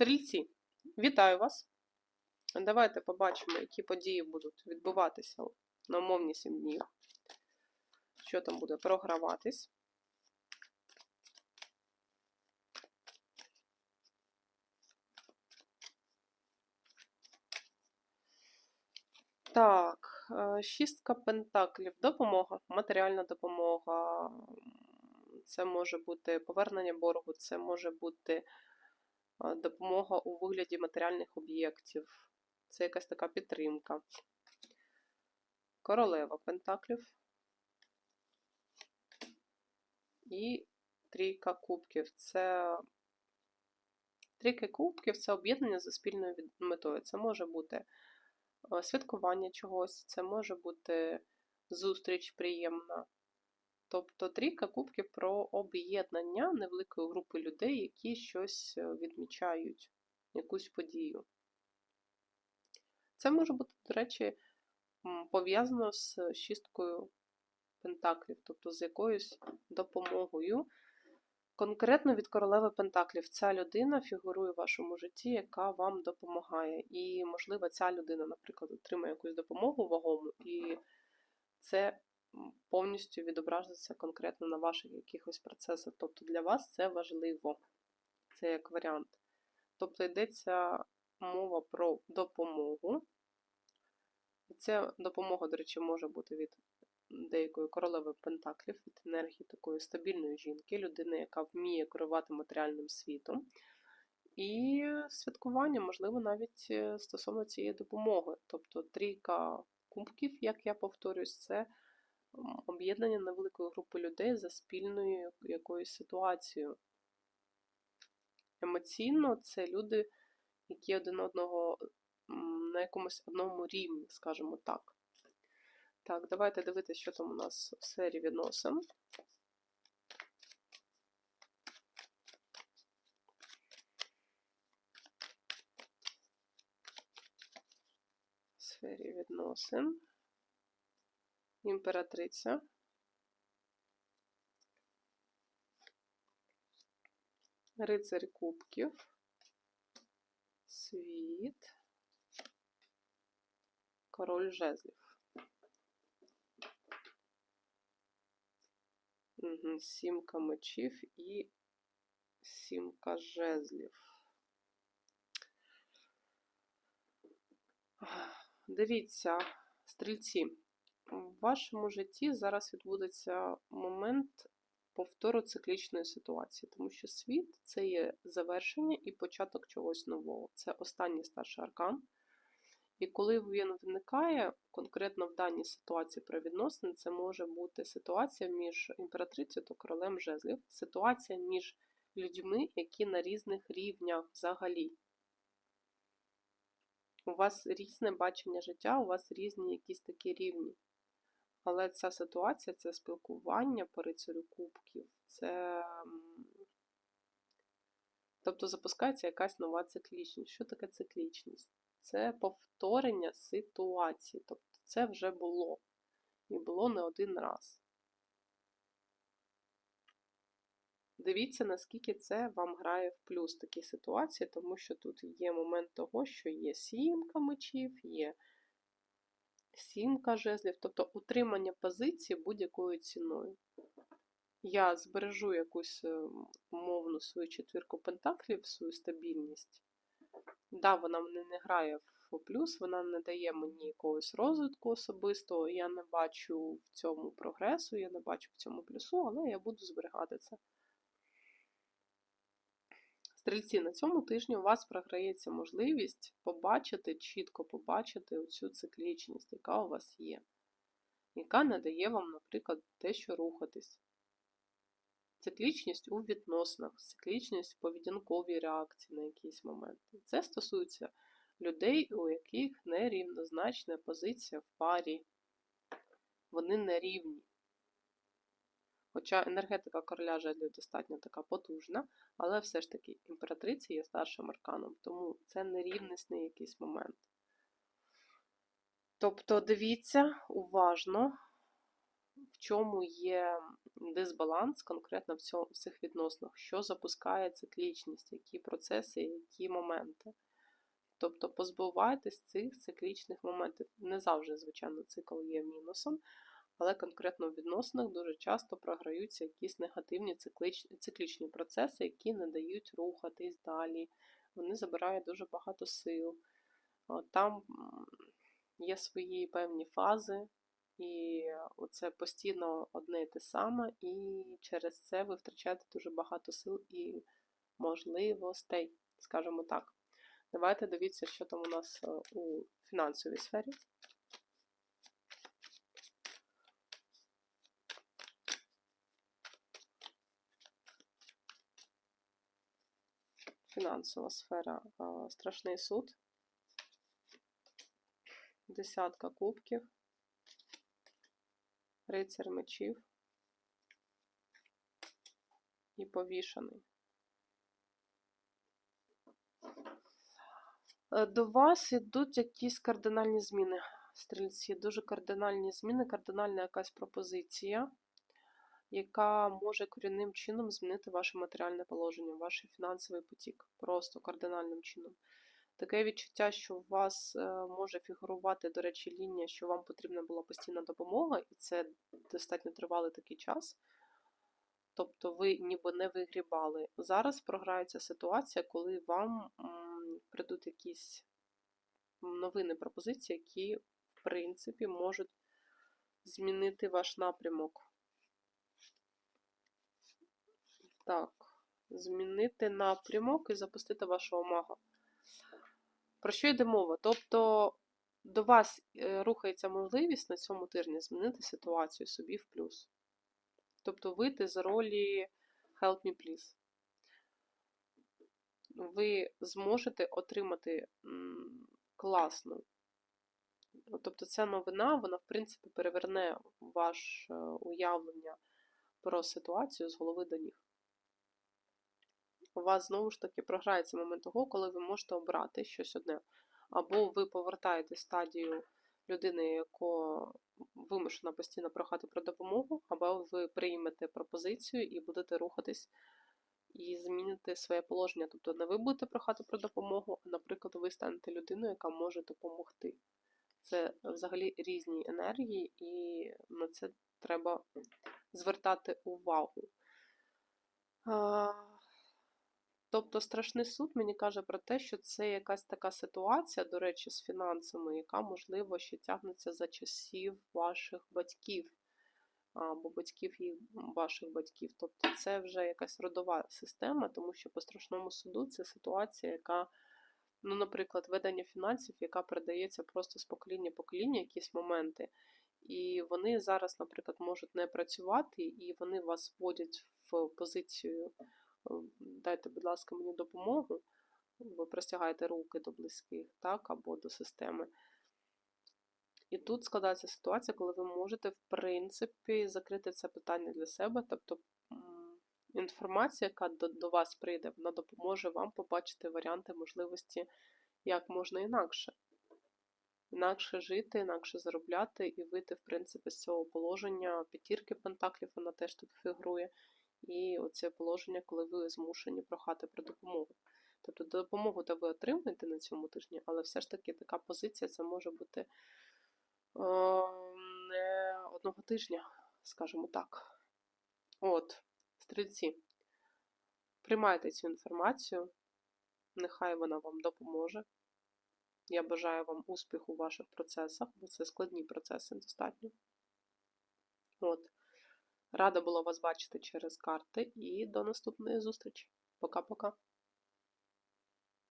Стрільці, вітаю вас! Давайте побачимо, які події будуть відбуватися на умовні 7 днів. Що там буде програватись. Так, е, шістка пентаклів. Допомога, матеріальна допомога. Це може бути повернення боргу, це може бути допомога у вигляді матеріальних об'єктів. Це якась така підтримка. Королева пентаклів. І трійка кубків. Це трійка кубків це об'єднання за спільною метою. Це може бути е, святкування чогось, це може бути зустріч приємна. Тобто трійка кубків про об'єднання невеликої групи людей, які щось е, відмічають, якусь подію. Це може бути, до речі, пов'язано з шісткою пентаклів, тобто з якоюсь допомогою. Конкретно від королеви Пентаклів ця людина фігурує в вашому житті, яка вам допомагає. І, можливо, ця людина, наприклад, отримає якусь допомогу вагому, і це повністю відображиться конкретно на ваших якихось процесах. Тобто для вас це важливо. Це як варіант. Тобто йдеться мова про допомогу. І ця допомога, до речі, може бути від деякої королеви Пентаклів, від енергії такої стабільної жінки, людини, яка вміє керувати матеріальним світом. І святкування, можливо, навіть е, стосовно цієї допомоги. Тобто трійка кубків, як я повторюсь, це об'єднання невеликої групи людей за спільною якоюсь ситуацією. Емоційно це люди, які один одного на якомусь одному рівні, скажімо так. Так, давайте дивитися, що там у нас в сфері відносин. В сфері відносин. Імператриця. Рицарь кубків. Світ. Король жезлів. Угу. Сімка мечів і сімка жезлів. Дивіться, стрільці, в вашому житті зараз відбудеться момент повтору циклічної ситуації, тому що світ це є завершення і початок чогось нового. Це останній старший аркан. І коли він виникає, конкретно в даній ситуації про відносини, це може бути ситуація між імператрицею та королем жезлів, ситуація між людьми, які на різних рівнях взагалі. У вас різне бачення життя, у вас різні якісь такі рівні. Але ця ситуація це спілкування по рицарю кубків. Це. Тобто запускається якась нова циклічність. Що таке циклічність? Це повторення ситуації. Тобто це вже було. І було не один раз. Дивіться, наскільки це вам грає в плюс такі ситуації, тому що тут є момент того, що є сімка мечів, є сімка жезлів, тобто утримання позиції будь-якою ціною. Я збережу якусь е, умовну свою четвірку пентаклів, свою стабільність. Да, вона мене не грає в плюс, вона не дає мені якогось розвитку особистого, я не бачу в цьому прогресу, я не бачу в цьому плюсу, але я буду зберігати це. Стрільці, на цьому тижні у вас програється можливість побачити, чітко побачити оцю циклічність, яка у вас є, яка не дає вам, наприклад, те, що рухатись. Циклічність у відносинах, циклічність в поведінковій реакції на якісь моменти. Це стосується людей, у яких нерівнозначна позиція в парі. Вони не рівні. Хоча енергетика короля жезлів достатньо така потужна, але все ж таки імператриця є старшим арканом, тому це нерівнісний якийсь момент. Тобто дивіться уважно, в чому є дисбаланс конкретно в, цьому, в цих відносинах, що запускає циклічність, які процеси, які моменти. Тобто позбувайтесь цих циклічних моментів. Не завжди, звичайно, цикл є мінусом, але конкретно в відносинах дуже часто програються якісь негативні циклічні, процеси, які не дають рухатись далі. Вони забирають дуже багато сил. Там є свої певні фази, і це постійно одне і те саме, і через це ви втрачаєте дуже багато сил і можливостей, скажімо так. Давайте дивіться, що там у нас е, у фінансовій сфері. Фінансова сфера страшний суд. Десятка кубків, рицар мечів і повішаний. Е, До вас йдуть якісь кардинальні зміни, стрільці. Дуже кардинальні зміни, кардинальна якась пропозиція, яка може корінним чином змінити ваше матеріальне положення, ваш фінансовий потік. Просто кардинальним чином. Таке відчуття, що у вас е, може фігурувати, до речі, лінія, що вам потрібна була постійна допомога, і це достатньо тривалий такий час. Тобто ви ніби не вигрібали. Зараз програється ситуація, коли вам прийдуть якісь новини пропозиції, які, в принципі, можуть змінити ваш напрямок. Так, змінити напрямок і запустити вашого мага. Про що йде мова? Тобто до вас е, рухається можливість на цьому тижні змінити ситуацію собі в плюс. Тобто вийти з ролі Help me please. Ви зможете отримати класну. Тобто ця новина, вона, в принципі, переверне ваше уявлення про ситуацію з голови до ніг у вас знову ж таки програється момент того, коли ви можете обрати щось одне. Або ви повертаєте стадію людини, яка вимушена постійно прохати про допомогу, або ви приймете пропозицію і будете рухатись і зміните своє положення. Тобто не ви будете прохати про допомогу, а, наприклад, ви станете людиною, яка може допомогти. Це взагалі різні енергії, і на це треба звертати увагу. Тобто страшний суд мені каже про те, що це якась така ситуація, до речі, з фінансами, яка, можливо, ще тягнеться за часів ваших батьків або батьків їх ваших батьків. Тобто це вже якась родова система, тому що по страшному суду це ситуація, яка, ну, наприклад, ведення фінансів, яка передається просто з покоління покоління якісь моменти. І вони зараз, наприклад, можуть не працювати, і вони вас вводять в позицію дайте, будь ласка, мені допомогу, ви простягаєте руки до близьких, так, або до системи. І тут складається ситуація, коли ви можете, в принципі, закрити це питання для себе. Тобто інформація, яка до, до вас прийде, вона допоможе вам побачити варіанти можливості, як можна інакше. Інакше жити, інакше заробляти і вийти, в принципі, з цього положення п'ятірки пентаклів, вона теж тут фігурує і оце положення, коли ви змушені прохати про допомогу. Тобто допомогу то ви отримуєте на цьому тижні, але все ж таки така позиція це може бути о, не одного тижня, скажімо так. От, стрільці, приймайте цю інформацію, нехай вона вам допоможе. Я бажаю вам успіху у ваших процесах, бо це складні процеси достатньо. От. Рада була вас бачити через карти і до наступної зустрічі. Пока-пока.